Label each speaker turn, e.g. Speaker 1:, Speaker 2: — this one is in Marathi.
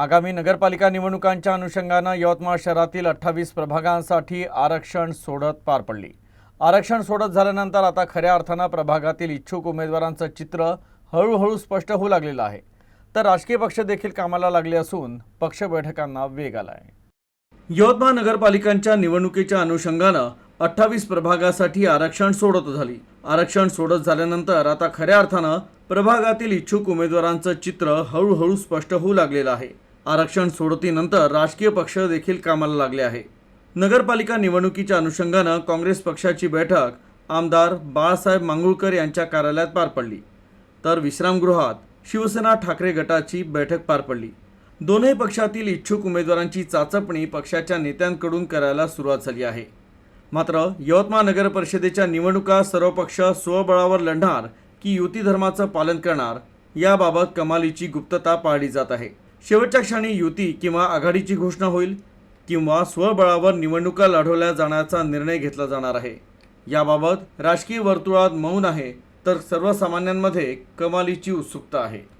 Speaker 1: आगामी नगरपालिका निवडणुकांच्या अनुषंगानं यवतमाळ शहरातील अठ्ठावीस प्रभागांसाठी आरक्षण सोडत पार पडली. आरक्षण सोडत झाल्यानंतर आता खऱ्या अर्थानं प्रभागातील इच्छुक उमेदवारांचं चित्र हळूहळू स्पष्ट होऊ लागलेलं आहे. तर राजकीय पक्ष देखील कामाला लागले असून पक्ष बैठकांना वेग आला आहे यवतमाळ नगरपालिकांच्या निवडणुकीच्या अनुषंगानं अठ्ठावीस प्रभागासाठी आरक्षण सोडत झाली. आरक्षण सोडत झाल्यानंतर आता खऱ्या अर्थानं प्रभागातील इच्छुक उमेदवारांचं चित्र हळूहळू स्पष्ट होऊ लागलेलं आहे. आरक्षण सोडतीनंतर राजकीय पक्ष देखील कामाला लागले आहे. नगरपालिका निवडणुकीच्या अनुषंगानं काँग्रेस पक्षाची बैठक आमदार बाळासाहेब मांगुळकर यांच्या कार्यालयात पार पडली. तर विश्रामगृहात शिवसेना ठाकरे गटाची बैठक पार पडली. दोनही पक्षातील इच्छुक उमेदवारांची चाचपणी पक्षाच्या नेत्यांकडून करायला सुरुवात झाली आहे. मात्र यवतमाळ नगर परिषदेच्या निवडणुका सर्व पक्ष स्वबळावर लढणार की युती धर्माचं पालन करणार याबाबत कमालीची गुप्तता पाळली जात आहे. शेवटच्या क्षणी युती किंवा आघाडीची घोषणा होईल किंवा स्वबळावर निवडणुका लढवल्या जाण्याचा निर्णय घेतला जाणार आहे. याबाबत राजकीय वर्तुळात मौन आहे तर सर्वसामान्यांमध्ये कमालीची उत्सुकता आहे.